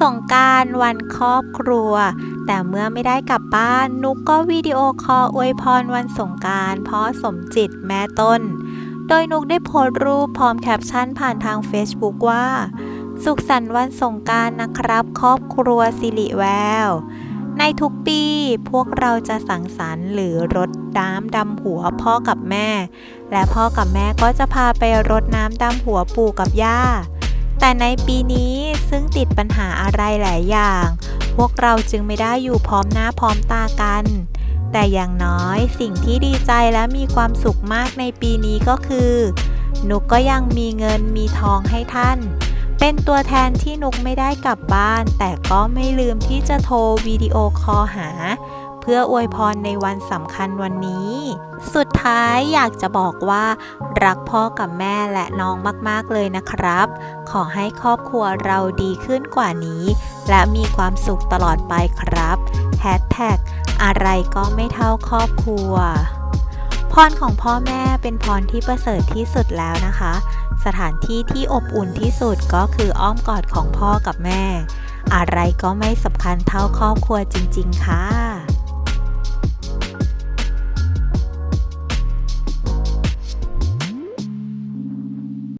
ส่งการวันครอบครัว แต่เมื่อไม่ได้กลับบ้าน นุกก็วิดีโอคอลอวยพรวันสงการพ่อสมจิตแม่ต้น โดยนุกได้โพสต์รูปพร้อมแคปชั่นผ่านทาง Facebook ว่า สุขสันต์วันสงการนะครับ ครอบครัวสิริแวว ในทุกปีพวกเราจะสังสรรค์หรือรดน้ำดำหัวพ่อกับแม่ และพ่อกับแม่ก็จะพาไปรดน้ำดำหัวปู่กับย่า แต่ในปีนี้ซึ่งติดปัญหาอะไรหลายอย่าง พวกเราจึงไม่ได้อยู่พร้อมหน้าพร้อมตากัน แต่อย่างน้อยสิ่งที่ดีใจและมีความสุขมากในปีนี้ก็คือ นุกก็ยังมีเงินมีทองให้ท่าน เป็นตัวแทนที่นุกไม่ได้กลับบ้าน แต่ก็ไม่ลืมที่จะโทรวิดีโอคอลหา เพื่ออวยพรในวันสำคัญวันนี้ สุดท้ายอยากจะบอกว่า รักพ่อกับแม่และน้องมาก ๆ เลยนะครับ ขอให้ครอบครัวเราดีขึ้นกว่านี้ และมีความสุขตลอดไปครับแฮชแท็กอะไรก็ไม่เท่าครอบครัว พรของพ่อแม่เป็นพรที่ประเสริฐที่สุดแล้วนะคะ สถานที่ที่อบอุ่นที่สุดก็คืออ้อมกอดของพ่อกับแม่ อะไรก็ไม่สำคัญเท่าครอบครัวจริง ๆ ค่ะ